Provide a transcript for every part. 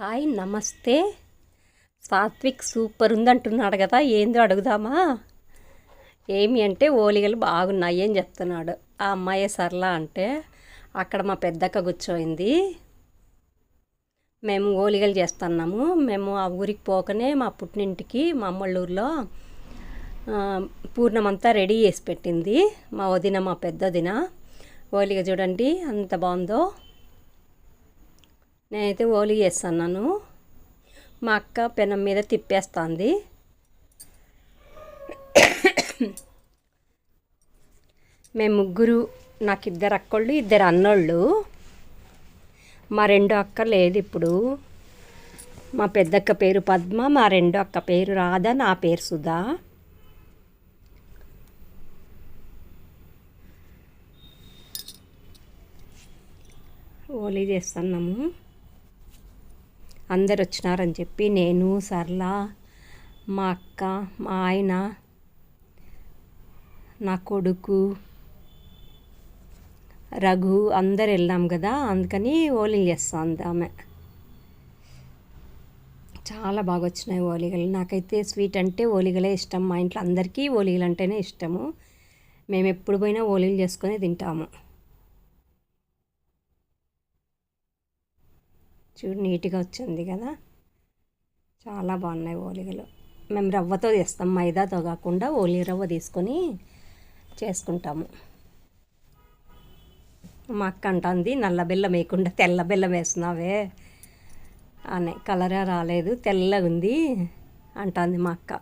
Hi నమస్తే. Satvik super ఉందంటున్నాడు కదా ఏందో అడుగుదామా? ఏమి అంటే ఓలిగలు బాగున్నాయి అని చెప్తున్నాడు. ఆ అమ్మాయి సర్లా అంటే అక్కడ మా పెద్దక్క కూర్చోయింది. మేము ఓలిగలు చేస్తున్నాము. మేము ఆ ఊరికి పోకనే మా పుట్టినింటికి మా అమ్మళ్ళ ఊర్లో పూర్ణమంతా రెడీ చేసి పెట్టింది. మా వదిన మా పెద్దదిన ఓలిగ చూడండి అంత బాగుందో. నేనైతే ఓలి చేస్తున్నాను. మా అక్క పెనం మీద తిప్పేస్తుంది. మేము ముగ్గురు నాకు ఇద్దరు అక్కోళ్ళు ఇద్దరు అన్నోళ్ళు. మా రెండో అక్క లేదు ఇప్పుడు. మా పెద్దక్క పేరు పద్మ మా రెండో అక్క పేరు రాధ నా పేరు సుధా. ఓలీ చేస్తున్నాము. అందరు వచ్చినారని చెప్పి నేను సరళ మా అక్క మా ఆయన నా కొడుకు రఘు అందరు వెళ్ళాం కదా అందుకని ఓలీలు చేస్తుంది ఆమె. చాలా బాగా వచ్చినాయి ఓలిగలు నాకైతే స్వీట్ అంటే ఓలిగలే ఇష్టం. మా ఇంట్లో అందరికీ ఓలిగలు అంటేనే ఇష్టము. మేము ఎప్పుడు పోయినా ఓలీలు చేసుకొని తింటాము. చూడు నీట్గా వచ్చింది కదా. చాలా బాగున్నాయి ఓలిగలు. మేము రవ్వతో చేస్తాం మైదాతో కాకుండా ఓలి రవ్వ తీసుకొని చేసుకుంటాము. మా అక్క అంటుంది నల్ల బెల్లం వేయకుండా తెల్ల బెల్లం వేస్తున్నావే అనే. కలరే రాలేదు తెల్లగా ఉంది అంటుంది మా అక్క.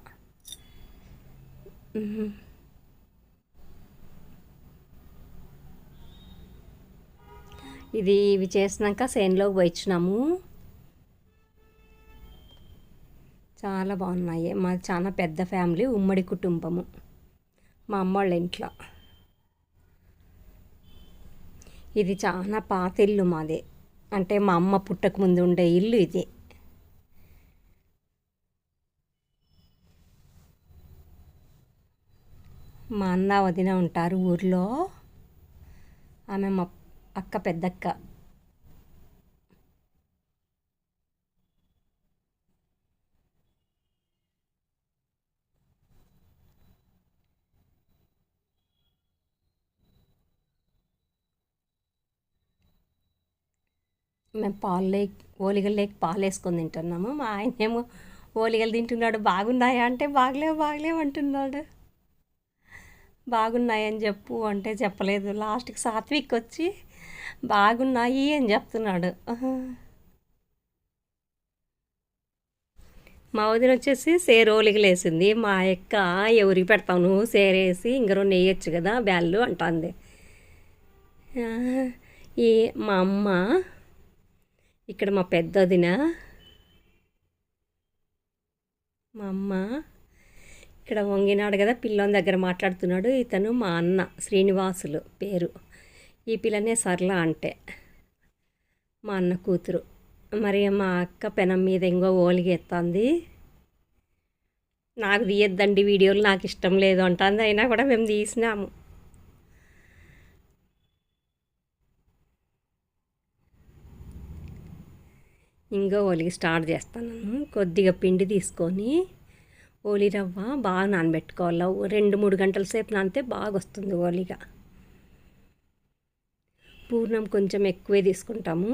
ఇది ఇవి చేసినాక సేన్లోకి పోయించినాము చాలా బాగున్నాయి. మాది చాలా పెద్ద ఫ్యామిలీ ఉమ్మడి కుటుంబము. మా అమ్మ వాళ్ళ ఇంట్లో. ఇది చాలా పాత ఇల్లు మాది. అంటే మా అమ్మ పుట్టక ముందు ఉండే ఇల్లు ఇది. మా అన్న వదిన ఉంటారు ఊర్లో. ఆమె మా అక్క పెద్దక్క. మేము పాలు లేక్ ఓలిగలు లేక పాలు వేసుకొని తింటున్నాము. మా ఆయన ఏమో ఓలిగలు తింటున్నాడు. బాగున్నాయా అంటే బాగలేవు బాగలేవు అంటున్నాడు. బాగున్నాయని చెప్పు అంటే చెప్పలేదు. లాస్ట్కి సాత్విక్ వచ్చి బాగున్నాయి అని చెప్తున్నాడు. మా వదిన వచ్చేసి సేరు మా యొక్క ఎవరికి పెడతావు నువ్వు సేరేసి ఇంక రెండు వేయచ్చు కదా బ్యాళ్ళు అంటుంది. ఈ మా అమ్మ ఇక్కడ మా పెద్దదిన మా అమ్మ ఇక్కడ వంగినాడు కదా పిల్లోని దగ్గర మాట్లాడుతున్నాడు. ఇతను మా అన్న శ్రీనివాసులు పేరు. ఈ పిల్లనే సర్ల అంటే. మా అన్న కూతురు. మరి మా అక్క పెనం మీద ఇంకో ఓలిగెత్తంది నాకు తీయద్దండి వీడియోలు నాకు ఇష్టం లేదు అంటుంది. అయినా కూడా మేము తీసినాము. ఇంకా ఓలిగి స్టార్ట్ చేస్తాను. కొద్దిగా పిండి తీసుకొని ఓలి రవ్వ బాగా నానబెట్టుకోవాలి. రెండు మూడు గంటల సేపు నానితే బాగా వస్తుంది ఓలిగా. పూర్ణం కొంచెం ఎక్కువే తీసుకుంటాము.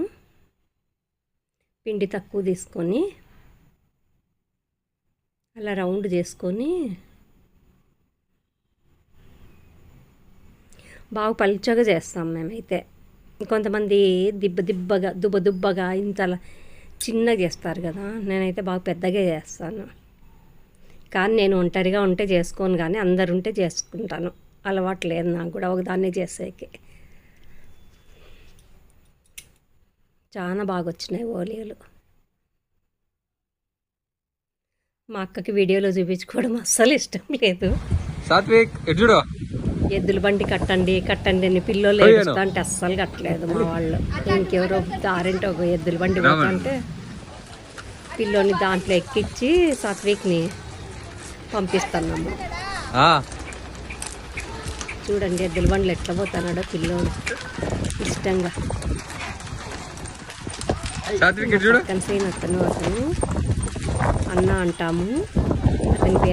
పిండి తక్కువ తీసుకొని అలా రౌండ్ చేసుకొని బాగా పలుచగా చేస్తాం మేమైతే. కొంతమంది దిబ్బ దిబ్బగా దుబ్బ దుబ్బగా ఇంత చిన్నగా చేస్తారు కదా నేనైతే బాగా పెద్దగా చేస్తాను. కానీ నేను ఒంటరిగా ఉంటే చేసుకోను కానీ అందరు ఉంటే చేసుకుంటాను. అలవాటు లేదు నాకు కూడా ఒకదాన్నే చేసేకి. చాలా బాగా వచ్చినాయి ఓలియలు. మా అక్కకి వీడియోలో చూపించుకోవడం అస్సలు ఇష్టం లేదు. సాత్విక్ ఎద్దుల బండి కట్టండి కట్టండి అని పిల్లలు అంటే అస్సలు కట్టలేదు మా వాళ్ళు. ఇంకెవరో దారింటి ఒక ఎద్దుల బండి. పోతుంటే పిల్లోని దాంట్లో ఎక్కించి సాత్విక్ని పంపిస్తున్నాము ఆ, చూడండి ఎద్దుల బండ్లు ఎట్లా పోతున్నాడో పిల్లోడు. ఇష్టంగా. సాత్విక్ చూడు. పక్కన అతను అతను అన్న అంటాము. అతని